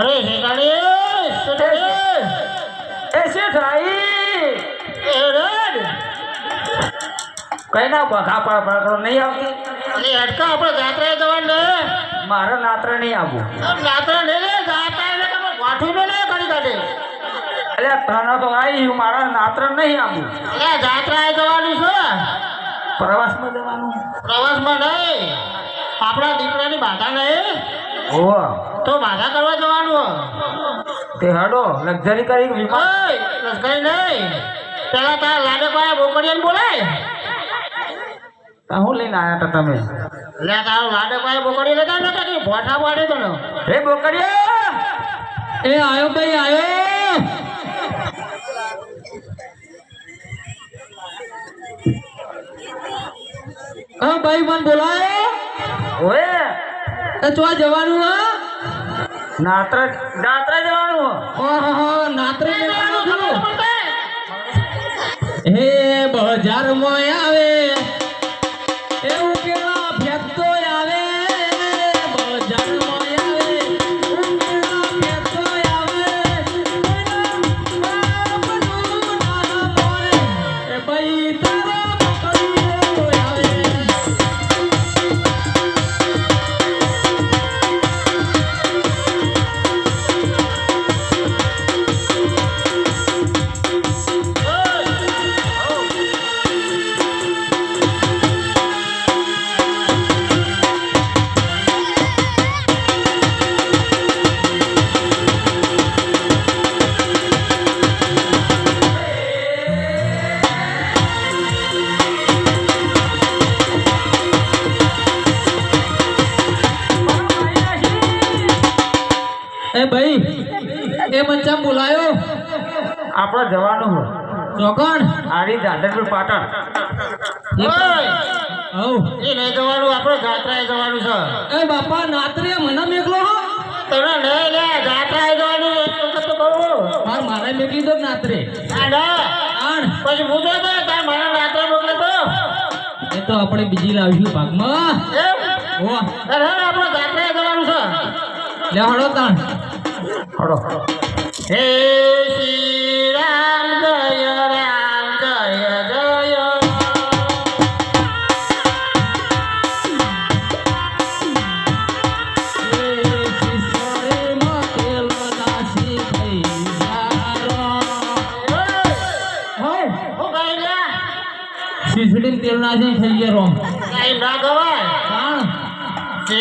અરે શેઠાણી એ શેઠ આઈ એ રેડ કઈ ના બખા પડ પડ કરો નહીં આવતી? એ અટકા આપણે જાત્રાએ જવાનું ને મારે નાત્ર નહીં આવવું. નાત્રા ને લે જાત્રા એટલે તમે ગોઠવી ને લે કરી કાઢે. એટલે તને તો આવી મારા નાત્ર નહીં આવવું. એટલે જાત્રાએ જવાનું છે. પ્રવાસમાં જવાનું. પ્રવાસમાં નહીં. આપણા દીકરાની બાધા નહીં. ઓ તો બાધા કરવા જવાનું તે હડો લક્ઝરી કરી લક્ઝરી નહીં. પેલા તારા લાડે પાસે બોકડીયાને બોલાય. હું લઈને આવ્યા હતા તમે? લે તારો લાડે પાસે બોકડી લેતા નતા કે ભોઠા પાડે તો હે બોકડીયા! એ આયો ભાઈ આયો હા ભાઈ મને બોલાયો ઓએ એ ચોા જવાનું હો? નાત્ર નાત્ર જવાનું. ઓહો નાત્રે જવાનું હે બજારમાં આવે. એ ભાઈ એ મચ્છા બોલાયો. આપણે જવાનું ચોકણ? આરી દાદરપુર પાટણ. હવ એ નહીં જવાનું આપણે જાત્રાએ જવાનું છે. એ બાપા નાત્રે મને મેકલો હો. તને નહીં લે જાત્રાએ જવાનું તો કહું માર મારે મેકલી દો નાત્રે આણ. પછી હું તો તાર મારા મોકલે તો. એ તો આપણે બીજી લાવીશું ભાગમાં. ઓ અરે આપણે જાત્રાએ જવાનું છે. લે હળો તાણ. હડો હે શ્રી રામ જય રામ જય જય. શીશડી તેલ નાસી થઈ ગયા રોમ. કઈ ના ગવાય જય